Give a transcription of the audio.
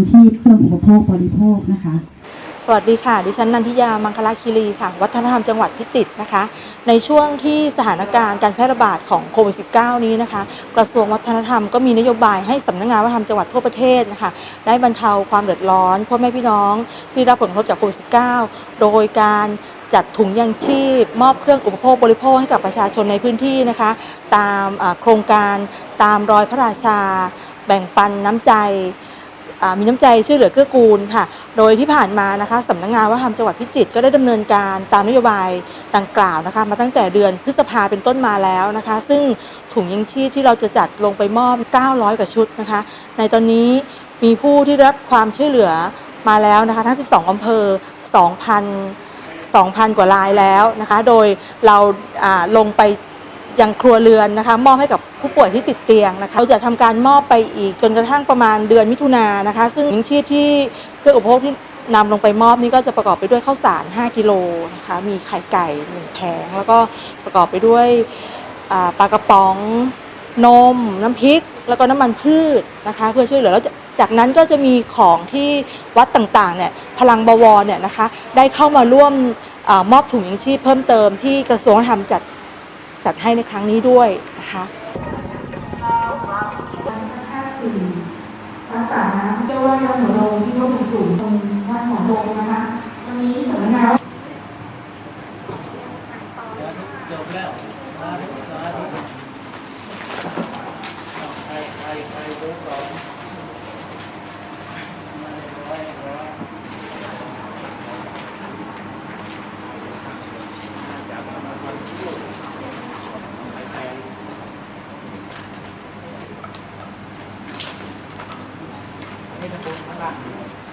ยังชีพเครื่องอุปโภคบริโภคนะคะสวัสดีค่ะ ดิฉันนันทิยา มังคลาคีรีค่ะ วัฒนธรรมจังหวัดพิจิตรนะคะ ในช่วงที่สถานการณ์การแพร่ระบาดของโควิด -19 นี้นะคะ กระทรวงวัฒนธรรมก็มีนโยบายให้สำนักงานวัฒนธรรมจังหวัดทั่วประเทศนะคะ ได้บรรเทาความเดือดร้อนพ่อแม่พี่น้องที่รับผลกระทบจากโควิด -19 โดยการจัดถุงยังชีพ มอบเครื่องอุปโภคบริโภคให้กับประชาชนในพื้นที่นะคะ ตามโครงการตามรอยพระราชา แบ่งปันน้ำใจ มีน้ำใจช่วยเหลือเกื้อกูลค่ะ โดยที่ผ่านมานะคะสำนักงานวัฒนธรรมจังหวัดพิจิตรก็ได้ดำเนินการตามนโยบายดังกล่าวนะคะ มาตั้งแต่เดือนพฤษภาเป็นต้นมาแล้วนะคะ ซึ่งถุงยังชีพที่เราจะจัดลงไปมอบ 900 กว่าชุดนะคะ ในตอนนี้มีผู้ที่รับความช่วยเหลือมาแล้วนะคะ ทั้ง 12 อำเภอ 2,000 2,000 กว่ารายแล้วนะคะ โดยเราาลงไป ยังครัวเรือนนะคะมอบให้กับผู้ป่วยที่ติดเตียงนะคะเราจะทำการมอบไปอีกจนกระทั่งประมาณเดือนมิถุนายนนะคะ ซึ่งยังชีพที่เครื่องอุปโภคที่นำลงไปมอบนี้ก็จะประกอบไปด้วยข้าวสาร 5 กิโลนะคะมีไข่ไก่1แผง แล้วก็ประกอบไปด้วยปลากระป๋องนม น้ำพริก แล้วก็น้ำมันพืชนะคะ เพื่อช่วยเหลือแล้วจากนั้นก็จะมีของที่วัดต่างๆเนี่ยพลังบวรเนี่ยนะคะได้เข้ามาร่วมอมอบถุงยังชีพเพิ่มเติมที่กระทรวงธรรมจัด จัดให้ในครั้งนี้ด้วยนะคะวัดป่าน้ำเชื่อว่าวัดหัวโลงที่ร่มสูงตรงวัดหัวโลงนะคะวันนี้สำนักงานจบแล้วสาธุสาธุใครใครใครเบอร์สองมาร้อยร้อยจากประมาณวันที่ใครใคร ใ